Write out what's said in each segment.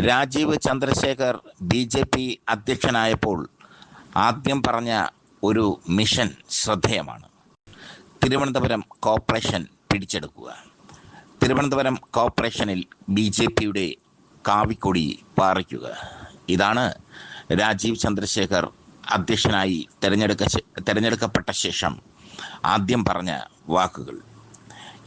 Rajeev Chandrasekhar B J P അധ്യക്ഷനായപ്പോൾ ആദ്യം പറഞ്ഞ ഒരു മിഷൻ ശ്രദ്ധേയമാണ്. തിരുവനന്തപുരം കോർപ്പറേഷൻ പിടിച്ചെടുക്കുക. തിരുവനന്തപുരം കോർപ്പറേഷനിൽ ബി ജെ പിയുടെ കാവിക്കൊടി പാറിക്കുക. ഇതാണ് രാജീവ് ചന്ദ്രശേഖർ അധ്യക്ഷനായി തിരഞ്ഞെടുക്ക തിരഞ്ഞെടുക്കപ്പെട്ട ശേഷം ആദ്യം പറഞ്ഞ വാക്കുകൾ.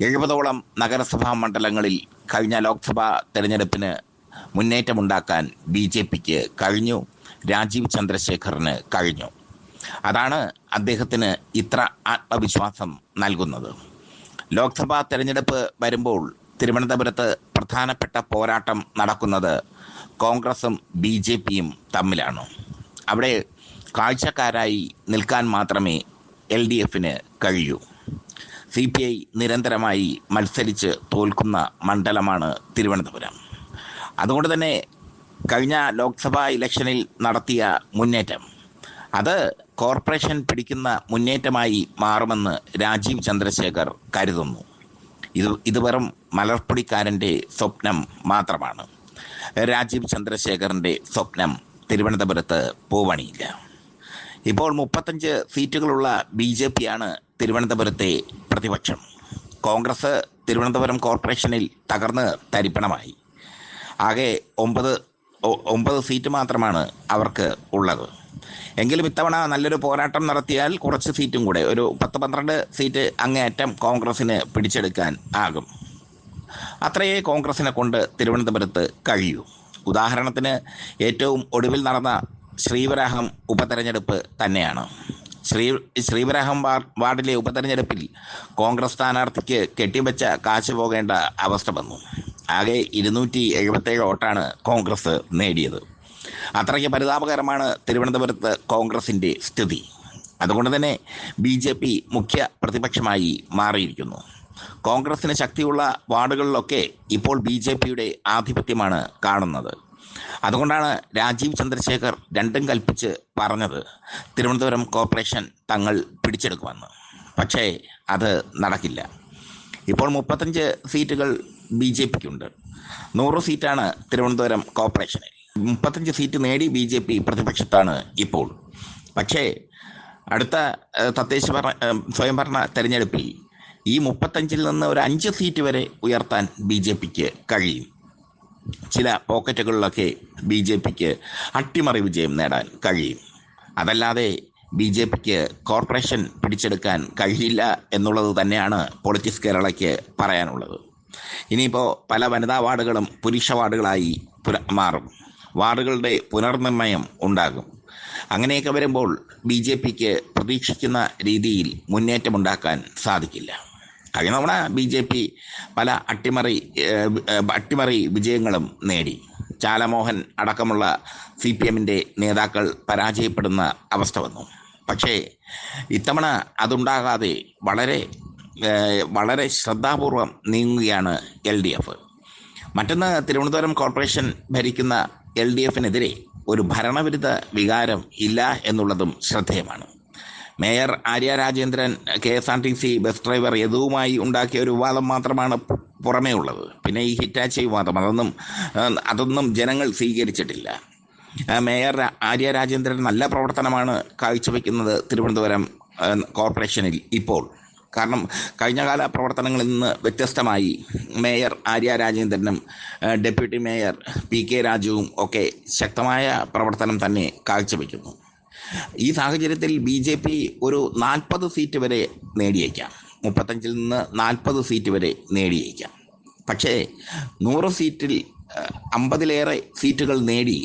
എഴുപതോളം നഗരസഭാ മണ്ഡലങ്ങളിൽ കഴിഞ്ഞ ലോക്സഭാ തെരഞ്ഞെടുപ്പിന് മുന്നേറ്റമുണ്ടാക്കാൻ ബി ജെ പിക്ക് കഴിഞ്ഞു. രാജീവ് ചന്ദ്രശേഖറിന് കഴിഞ്ഞു. അതാണ് അദ്ദേഹത്തിന് ഇത്ര ആത്മവിശ്വാസം നൽകുന്നത്. ലോക്സഭാ തെരഞ്ഞെടുപ്പ് വരുമ്പോൾ തിരുവനന്തപുരത്ത് പ്രധാനപ്പെട്ട പോരാട്ടം നടക്കുന്നത് കോൺഗ്രസും ബി ജെ പിയും തമ്മിലാണ്. അവിടെ കാഴ്ചക്കാരായി നിൽക്കാൻ മാത്രമേ എൽ ഡി എഫിന് കഴിയൂ. സി പി ഐ നിരന്തരമായി മത്സരിച്ച് തോൽക്കുന്ന മണ്ഡലമാണ് തിരുവനന്തപുരം. അതുകൊണ്ട് തന്നെ കഴിഞ്ഞ ലോക്സഭാ ഇലക്ഷനിൽ നടത്തിയ മുന്നേറ്റം. അത് കോർപ്പറേഷൻ പിടിക്കുന്ന മുന്നേറ്റമായി മാറുമെന്ന് രാജീവ് ചന്ദ്രശേഖർ കരുതുന്നു. ഇത് ഇത് വെറും മലർപ്പൊടിക്കാരന്റെ സ്വപ്നം മാത്രമാണ്. രാജീവ് ചന്ദ്രശേഖറിന്റെ സ്വപ്നം തിരുവനന്തപുരത്ത് പോവണിയില്ല. ഇപ്പോൾ മുപ്പത്തഞ്ച് സീറ്റുകളുള്ള ബി ജെ പിയാണ് തിരുവനന്തപുരത്തെ പ്രതിപക്ഷം. കോൺഗ്രസ് തിരുവനന്തപുരം കോർപ്പറേഷനിൽ തകർന്ന് തരിപ്പണമായി. ആകെ ഒമ്പത് ഒമ്പത് സീറ്റ് മാത്രമാണ് അവർക്ക് ഉള്ളത്. എങ്കിലും ഇത്തവണ നല്ലൊരു പോരാട്ടം നടത്തിയാൽ കുറച്ച് സീറ്റും കൂടെ ഒരു പത്ത് പന്ത്രണ്ട് സീറ്റ് അങ്ങേയറ്റം കോൺഗ്രസിന് പിടിച്ചെടുക്കാൻ ആകും. അത്രയേ കോൺഗ്രസിനെ കൊണ്ട് തിരുവനന്തപുരത്ത് കഴിയൂ. ഉദാഹരണത്തിന് ഏറ്റവും ഒടുവിൽ നടന്ന ശ്രീവരാഹം ഉപതെരഞ്ഞെടുപ്പ് തന്നെയാണ്. ശ്രീ ശ്രീവരാഹം വാർഡിലെ ഉപതെരഞ്ഞെടുപ്പിൽ കോൺഗ്രസ് സ്ഥാനാർത്ഥിക്ക് കെട്ടിവെച്ച കാശ് പോകേണ്ട അവസ്ഥ വന്നു. ആകെ ഇരുന്നൂറ്റി എഴുപത്തേഴ് വോട്ടാണ് കോൺഗ്രസ് നേടിയത്. അത്രയ്ക്ക് പരിതാപകരമാണ് തിരുവനന്തപുരത്ത് കോൺഗ്രസിന്റെ സ്ഥിതി. അതുകൊണ്ട് തന്നെ ബി ജെ പി മുഖ്യ പ്രതിപക്ഷമായി മാറിയിരിക്കുന്നു. കോൺഗ്രസിന് ശക്തിയുള്ള വാർഡുകളിലൊക്കെ ഇപ്പോൾ ബി ജെ പിയുടെ ആധിപത്യമാണ് കാണുന്നത്. അതുകൊണ്ടാണ് രാജീവ് ചന്ദ്രശേഖർ രണ്ടും കൽപ്പിച്ച് പറഞ്ഞത് തിരുവനന്തപുരം കോർപ്പറേഷൻ തങ്ങൾ പിടിച്ചെടുക്കുമെന്ന്. പക്ഷേ അത് നടക്കില്ല. ഇപ്പോൾ മുപ്പത്തഞ്ച് സീറ്റുകൾ ബി ജെ പിക്കുണ്ട്. നൂറ് സീറ്റാണ് തിരുവനന്തപുരം കോർപ്പറേഷനിൽ. മുപ്പത്തഞ്ച് സീറ്റ് നേടി ബി ജെ പി പ്രതിപക്ഷത്താണ് ഇപ്പോൾ. പക്ഷേ അടുത്ത തദ്ദേശ ഭരണ സ്വയംഭരണ തെരഞ്ഞെടുപ്പിൽ ഈ മുപ്പത്തഞ്ചിൽ നിന്ന് ഒരു അഞ്ച് സീറ്റ് വരെ ഉയർത്താൻ ബി ജെ പിക്ക് കഴിയും. ചില പോക്കറ്റുകളിലൊക്കെ ബി ജെ പിക്ക് അട്ടിമറി വിജയം നേടാൻ കഴിയും. അതല്ലാതെ ബി ജെ പിക്ക് കോർപ്പറേഷൻ പിടിച്ചെടുക്കാൻ കഴിയില്ല എന്നുള്ളത് തന്നെയാണ് പൊളിറ്റിക്സ് കേരളയ്ക്ക് പറയാനുള്ളത്. ഇനിയിപ്പോൾ പല വനിതാ വാർഡുകളും പുരുഷ വാർഡുകളായി മാറും. വാർഡുകളുടെ പുനർനിർണയം ഉണ്ടാകും. അങ്ങനെയൊക്കെ വരുമ്പോൾ ബി ജെ പിക്ക് പ്രതീക്ഷിക്കുന്ന രീതിയിൽ മുന്നേറ്റം ഉണ്ടാക്കാൻ സാധിക്കില്ല. കഴിഞ്ഞ തവണ ബി ജെ പി പല അട്ടിമറി അട്ടിമറി വിജയങ്ങളും നേടി. ചാലമോഹൻ അടക്കമുള്ള സി പി എമ്മിന്റെ നേതാക്കൾ പരാജയപ്പെടുന്ന അവസ്ഥ വന്നു. പക്ഷേ ഇത്തവണ അതുണ്ടാകാതെ വളരെ വളരെ ശ്രദ്ധാപൂർവം നീങ്ങുകയാണ് എൽ ഡി എഫ്. മറ്റൊന്ന് തിരുവനന്തപുരം കോർപ്പറേഷൻ ഭരിക്കുന്ന എൽ ഡി എഫിനെതിരെ ഒരു ഭരണവിരുദ്ധ വികാരം ഇല്ല എന്നുള്ളതും ശ്രദ്ധേയമാണ്. Mayor Arya Rajendran K S R T C bus driver യദുവുമായി ഉണ്ടാക്കിയ ഒരു വിവാദം മാത്രമാണ് പുറമേ ഉള്ളത്. പിന്നെ ഈ ഹിറ്റാച്ചി വിവാദം അതൊന്നും അതൊന്നും ജനങ്ങൾ സ്വീകരിച്ചിട്ടില്ല. മേയർ ആര്യ രാജേന്ദ്രൻ നല്ല പ്രവർത്തനമാണ് കാഴ്ചവെക്കുന്നത് തിരുവനന്തപുരം കോർപ്പറേഷനിൽ ഇപ്പോൾ. കാരണം കഴിഞ്ഞ കാല പ്രവർത്തനങ്ങളിൽ നിന്ന് വ്യത്യസ്തമായി മേയർ ആര്യ രാജേന്ദ്രനും ഡെപ്യൂട്ടി മേയർ പി കെ രാജുവും ഒക്കെ ശക്തമായ പ്രവർത്തനം തന്നെ കാഴ്ചവെക്കുന്നു. ഈ സാഹചര്യത്തിൽ ബി ജെ പി ഒരു നാൽപ്പത് സീറ്റ് വരെ നേടിയേക്കാം. മുപ്പത്തഞ്ചിൽ നിന്ന് നാൽപ്പത് സീറ്റ് വരെ നേടിയേക്കാം. പക്ഷേ നൂറ് സീറ്റിൽ അമ്പതിലേറെ സീറ്റുകൾ നേടി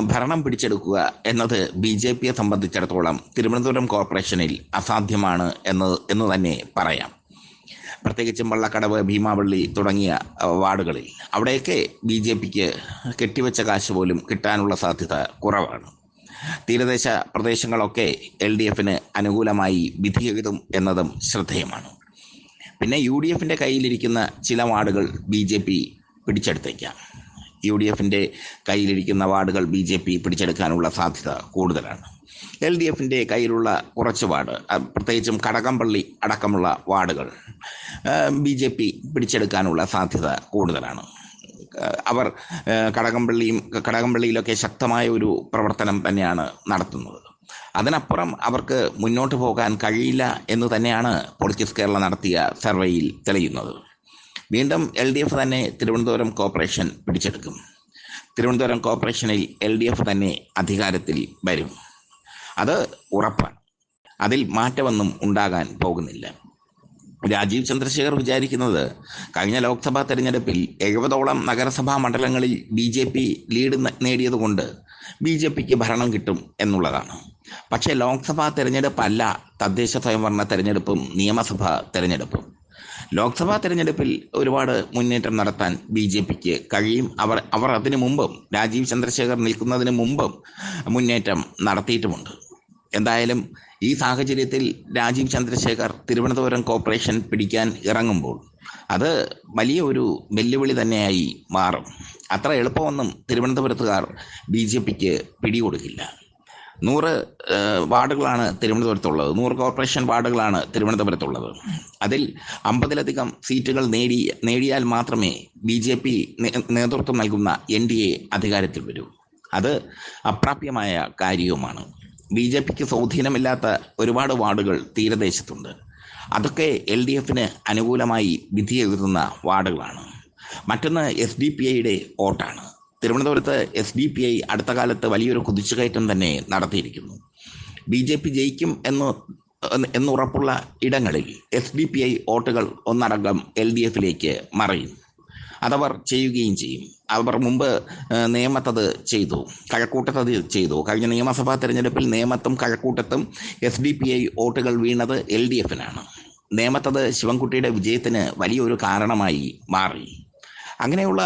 ഭരണം പിടിച്ചെടുക്കുക എന്നത് ബി ജെ പിയെ സംബന്ധിച്ചിടത്തോളം തിരുവനന്തപുരം കോർപ്പറേഷനിൽ അസാധ്യമാണ് എന്ന് എന്ന് തന്നെ പറയാം. പ്രത്യേകിച്ചും വള്ളക്കടവ് ഭീമാവള്ളി തുടങ്ങിയ വാർഡുകളിൽ. അവിടെയൊക്കെ ബി ജെ പിക്ക് കെട്ടിവെച്ച കാശ് പോലും കിട്ടാനുള്ള സാധ്യത കുറവാണ്. തീരദേശ പ്രദേശങ്ങളൊക്കെ എൽ ഡി എഫിന് അനുകൂലമായി വിധിയെഴുതും എന്നതും ശ്രദ്ധേയമാണ്. പിന്നെ യു ഡി എഫിന്റെ കയ്യിലിരിക്കുന്ന ചില വാർഡുകൾ ബി ജെ പി പിടിച്ചെടുത്തേക്കാം. യു ഡി എഫിന്റെ കയ്യിലിരിക്കുന്ന വാർഡുകൾ ബി ജെ പി പിടിച്ചെടുക്കാനുള്ള സാധ്യത കൂടുതലാണ്. എൽ ഡി എഫിന്റെ കയ്യിലുള്ള കുറച്ച് വാർഡ് പ്രത്യേകിച്ചും കടകംപള്ളി അടക്കമുള്ള വാർഡുകൾ ബി ജെ പി പിടിച്ചെടുക്കാനുള്ള സാധ്യത കൂടുതലാണ്. അവർ കടകംപള്ളിയും കടകംപള്ളിയിലൊക്കെ ശക്തമായ ഒരു പ്രവർത്തനം തന്നെയാണ് നടത്തുന്നത്. അതിനപ്പുറം അവർക്ക് മുന്നോട്ട് പോകാൻ കഴിയില്ല എന്ന് തന്നെയാണ് പൊളിറ്റിക്സ് കേരള നടത്തിയ സർവേയിൽ തെളിയുന്നത്. വീണ്ടും എൽ ഡി എഫ് തന്നെ തിരുവനന്തപുരം കോർപ്പറേഷൻ പിടിച്ചെടുക്കും. തിരുവനന്തപുരം കോർപ്പറേഷനിൽ എൽ ഡി എഫ് തന്നെ അധികാരത്തിൽ വരും. അത് ഉറപ്പാണ്. അതിൽ മാറ്റമൊന്നും ഉണ്ടാകാൻ പോകുന്നില്ല. രാജീവ് ചന്ദ്രശേഖർ വിചാരിക്കുന്നത് കഴിഞ്ഞ ലോക്സഭാ തെരഞ്ഞെടുപ്പിൽ എഴുപതോളം നഗരസഭാ മണ്ഡലങ്ങളിൽ ബി ജെ പി ലീഡ് നേടിയതുകൊണ്ട് ബി ജെ പിക്ക് ഭരണം കിട്ടും എന്നുള്ളതാണ്. പക്ഷേ ലോക്സഭാ തെരഞ്ഞെടുപ്പല്ല തദ്ദേശ സ്വയംഭരണ തെരഞ്ഞെടുപ്പും നിയമസഭാ തെരഞ്ഞെടുപ്പും. ലോക്സഭാ തെരഞ്ഞെടുപ്പിൽ ഒരുപാട് മുന്നേറ്റം നടത്താൻ ബി ജെ പിക്ക് കഴിയും. അവർ അവർ അതിനു മുമ്പും രാജീവ് ചന്ദ്രശേഖർ നിൽക്കുന്നതിന് മുമ്പും മുന്നേറ്റം നടത്തിയിട്ടുമുണ്ട്. എന്തായാലും ഈ സാഹചര്യത്തിൽ രാജീവ് ചന്ദ്രശേഖർ തിരുവനന്തപുരം കോർപ്പറേഷൻ പിടിക്കാൻ ഇറങ്ങുമ്പോൾ അത് വലിയ ഒരു വെല്ലുവിളി തന്നെയായി മാറും. അത്ര എളുപ്പമൊന്നും തിരുവനന്തപുരത്തുകാർ ബി ജെ പിക്ക് പിടികൊടുക്കില്ല. നൂറ് വാർഡുകളാണ് തിരുവനന്തപുരത്തുള്ളത്. നൂറ് കോർപ്പറേഷൻ വാർഡുകളാണ് തിരുവനന്തപുരത്തുള്ളത്. അതിൽ അമ്പതിലധികം സീറ്റുകൾ നേടി നേടിയാൽ മാത്രമേ ബി ജെ പി നേതൃത്വം നൽകുന്ന എൻ ഡി എ അധികാരത്തിൽ വരൂ. അത് അപ്രാപ്യമായ കാര്യവുമാണ്. ബി ജെ പിക്ക് സ്വാധീനമില്ലാത്ത ഒരുപാട് വാർഡുകൾ തീരദേശത്തുണ്ട്. അതൊക്കെ എൽ ഡി എഫിന് അനുകൂലമായി വിധിയെഴുതുന്ന വാർഡുകളാണ്. മറ്റൊന്ന് എസ് ഡി പി ഐയുടെ വോട്ടാണ്. തിരുവനന്തപുരത്ത് എസ് ഡി പി ഐ അടുത്ത കാലത്ത് വലിയൊരു കുതിച്ചുകയറ്റം തന്നെ നടത്തിയിരിക്കുന്നു. ബി ജെ പി ജയിക്കും എന്ന് എന്നുറപ്പുള്ള ഇടങ്ങളിൽ എസ് ഡി പി ഐ വോട്ടുകൾ ഒന്നടങ്കം എൽ ഡി എഫിലേക്ക് മറയും. അതവർ ചെയ്യുകയും ചെയ്യും. അവർ മുമ്പ് നിയമത്തത് ചെയ്തു. കഴക്കൂട്ടത്തത് ചെയ്തു. കഴിഞ്ഞ നിയമസഭാ തെരഞ്ഞെടുപ്പിൽ നിയമത്തും കഴക്കൂട്ടത്തും എസ് ഡി പി ഐ വോട്ടുകൾ വീണത് എൽ ഡി എഫിനാണ് നിയമത്തത് ശിവൻകുട്ടിയുടെ വിജയത്തിന് വലിയൊരു കാരണമായി മാറി. അങ്ങനെയുള്ള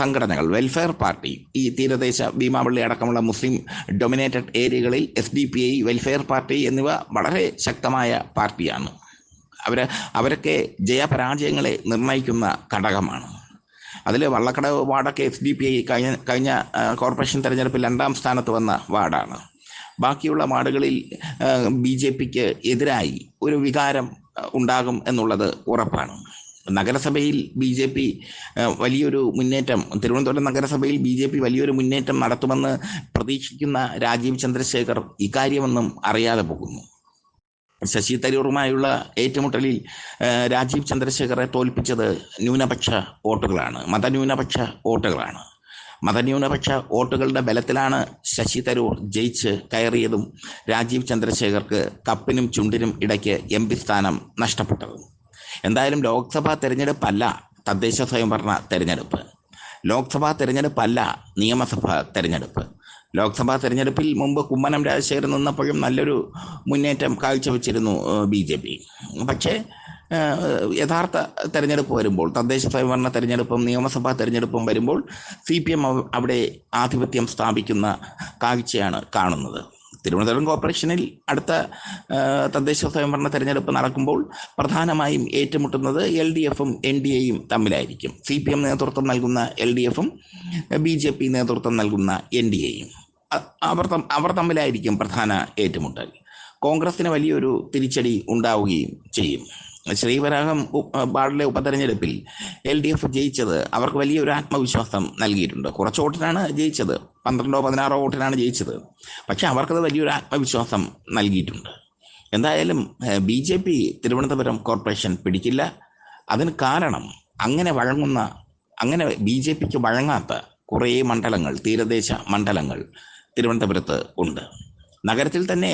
സംഘടനകൾ വെൽഫെയർ പാർട്ടി ഈ തീരദേശ ഭീമാവള്ളി അടക്കമുള്ള മുസ്ലിം ഡൊമിനേറ്റഡ് ഏരിയകളിൽ S D P I welfare party എന്നിവ വളരെ ശക്തമായ പാർട്ടിയാണ്. അവർ അവരൊക്കെ ജയപരാജയങ്ങളെ നിർണയിക്കുന്ന ഘടകമാണ്. അതിൽ വള്ളക്കടവ് വാർഡൊക്കെ എസ് ഡി പി ഐ കഴിഞ്ഞ കഴിഞ്ഞ കോർപ്പറേഷൻ തെരഞ്ഞെടുപ്പിൽ രണ്ടാം സ്ഥാനത്ത് വന്ന വാർഡാണ്. ബാക്കിയുള്ള വാർഡുകളിൽ ബി ജെ പിക്ക് എതിരായി ഒരു വികാരം ഉണ്ടാകും എന്നുള്ളത് ഉറപ്പാണ്. നഗരസഭയിൽ ബി ജെ പി വലിയൊരു മുന്നേറ്റം തിരുവനന്തപുരം നഗരസഭയിൽ ബി ജെ പി വലിയൊരു മുന്നേറ്റം നടത്തുമെന്ന് പ്രതീക്ഷിക്കുന്ന രാജീവ് ചന്ദ്രശേഖർ ഇക്കാര്യമൊന്നും അറിയാതെ പോകുന്നു. ശശി തരൂറുമായുള്ള ഏറ്റുമുട്ടലിൽ രാജീവ് ചന്ദ്രശേഖറെ തോൽപ്പിച്ചത് ന്യൂനപക്ഷ വോട്ടുകളാണ് മതന്യൂനപക്ഷ വോട്ടുകളാണ്. മതന്യൂനപക്ഷ വോട്ടുകളുടെ ബലത്തിലാണ് ശശി തരൂർ ജയിച്ച് കയറിയതും രാജീവ് ചന്ദ്രശേഖർക്ക് കപ്പിനും ചുണ്ടിനും ഇടയ്ക്ക് എം സ്ഥാനം നഷ്ടപ്പെട്ടതും. എന്തായാലും ലോക്സഭാ തെരഞ്ഞെടുപ്പല്ല തദ്ദേശ സ്വയംഭരണ തെരഞ്ഞെടുപ്പ്. ലോക്സഭാ തെരഞ്ഞെടുപ്പല്ല നിയമസഭാ തെരഞ്ഞെടുപ്പ്. ലോക്സഭാ തെരഞ്ഞെടുപ്പിൽ മുമ്പ് കുമ്മനം രാജശേഖരൻ നിന്നപ്പോഴും നല്ലൊരു മുന്നേറ്റം കാഴ്ചവെച്ചിരുന്നു ബി ജെ പി. പക്ഷേ യഥാർത്ഥ തെരഞ്ഞെടുപ്പ് വരുമ്പോൾ തദ്ദേശ സ്വയംഭരണ തെരഞ്ഞെടുപ്പും നിയമസഭാ തെരഞ്ഞെടുപ്പും വരുമ്പോൾ സി പി എം അവിടെ ആധിപത്യം സ്ഥാപിക്കുന്ന കാഴ്ചയാണ് കാണുന്നത്. തിരുവനന്തപുരം കോർപ്പറേഷനിൽ അടുത്ത തദ്ദേശ സ്വയംഭരണ തെരഞ്ഞെടുപ്പ് നടക്കുമ്പോൾ പ്രധാനമായും ഏറ്റുമുട്ടുന്നത് എൽ ഡി എഫും എൻ ഡി എയും തമ്മിലായിരിക്കും. സി പി എം നേതൃത്വം നൽകുന്ന എൽ ഡി എഫും ബി ജെ പി നേതൃത്വം നൽകുന്ന എൻ ഡി എയും. അവർ അവർ തമ്മിലായിരിക്കും പ്രധാന ഏറ്റുമുട്ടൽ. കോൺഗ്രസിന് വലിയൊരു തിരിച്ചടി ഉണ്ടാവുകയും ചെയ്യും. ശ്രീവരാഹം ഉ- വാർഡിലെ ഉപതെരഞ്ഞെടുപ്പിൽ എൽ ഡി എഫ് ജയിച്ചത് അവർക്ക് വലിയൊരു ആത്മവിശ്വാസം നൽകിയിട്ടുണ്ട്. കുറച്ച് വോട്ടിനാണ് ജയിച്ചത്. പന്ത്രണ്ടോ പതിനാറോ വോട്ടിനാണ് ജയിച്ചത്. പക്ഷെ അവർക്കത് വലിയൊരു ആത്മവിശ്വാസം നൽകിയിട്ടുണ്ട്. എന്തായാലും B J P Thiruvananthapuram corporation പിടിക്കില്ല. അതിന് കാരണം അങ്ങനെ വഴങ്ങുന്ന അങ്ങനെ ബി ജെ പിക്ക് വഴങ്ങാത്ത കുറേ മണ്ഡലങ്ങൾ തീരദേശ മണ്ഡലങ്ങൾ തിരുവനന്തപുരത്ത് ഉണ്ട്. നഗരത്തിൽ തന്നെ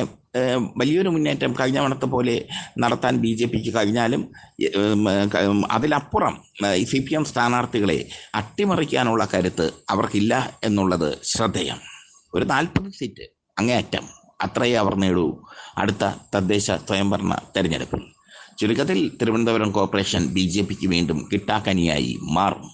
വലിയൊരു മുന്നേറ്റം കഴിഞ്ഞ തവണത്തെ പോലെ നടത്താൻ ബി ജെ പിക്ക് കഴിഞ്ഞാലും അതിലപ്പുറം സി പി എം സ്ഥാനാർത്ഥികളെ അട്ടിമറിക്കാനുള്ള കരുത്ത് അവർക്കില്ല എന്നുള്ളത് ശ്രദ്ധേയം. ഒരു നാൽപ്പത് സീറ്റ് അങ്ങേയറ്റം അത്രയേ അവർ നേടൂ. അടുത്ത തദ്ദേശ സ്വയംഭരണ തെരഞ്ഞെടുപ്പിൽ ചുരുക്കത്തിൽ തിരുവനന്തപുരം കോർപ്പറേഷൻ ബി ജെ പിക്ക് വീണ്ടും കിട്ടാക്കനിയായി മാറും.